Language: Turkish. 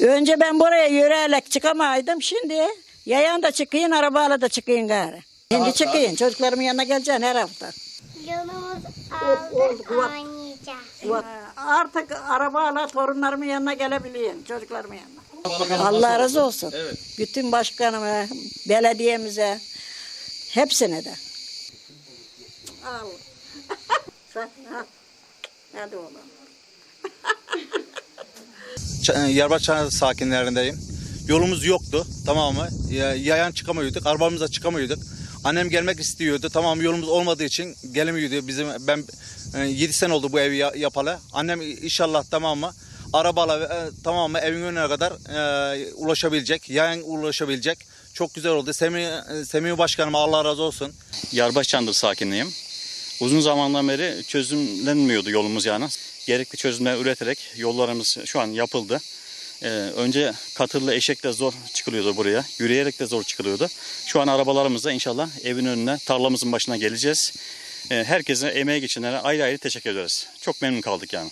Önce ben buraya yürüyerek çıkamaydım. Şimdi yayan da çıkayım, arabayla da çıkayım gari. Şimdi çıkayım. Çocuklarımın yanına geleceksin her hafta. Yolumuz aldık oynayacağız. Artık arabayla torunlarımın yanına gelebileyim. Çocuklarımın yanına. Allah razı olsun. Bütün başkanıma, belediyemize, hepsine de. Al. Sen, ha. Hadi oğlum. Ç- Yarbaçan sakinlerindeyim. Yolumuz yoktu tamam mı? Ya- Yayan çıkamıyorduk, arabamıza çıkamıyorduk. Annem gelmek istiyordu. Tamam yolumuz olmadığı için gelemiyordu. Bizim ben 7 sene oldu bu evi ya- yapalı. Annem inşallah tamam mı? Arabayla e, tamam mı evin önüne kadar e, ulaşabilecek, yayan ulaşabilecek. Çok güzel oldu. Semih, e, Semih Başkanıma Allah razı olsun. Yarbaşçandır sakinliyim. Uzun zamandan beri çözümlenmiyordu yolumuz yani. Gerekli çözümler üreterek yollarımız şu an yapıldı. Ee, önce katırla eşekle zor çıkılıyordu buraya. Yürüyerek de zor çıkılıyordu. Şu an arabalarımızla inşallah evin önüne, tarlamızın başına geleceğiz. Ee, herkese emeğe geçenlere ayrı ayrı teşekkür ederiz. Çok memnun kaldık yani.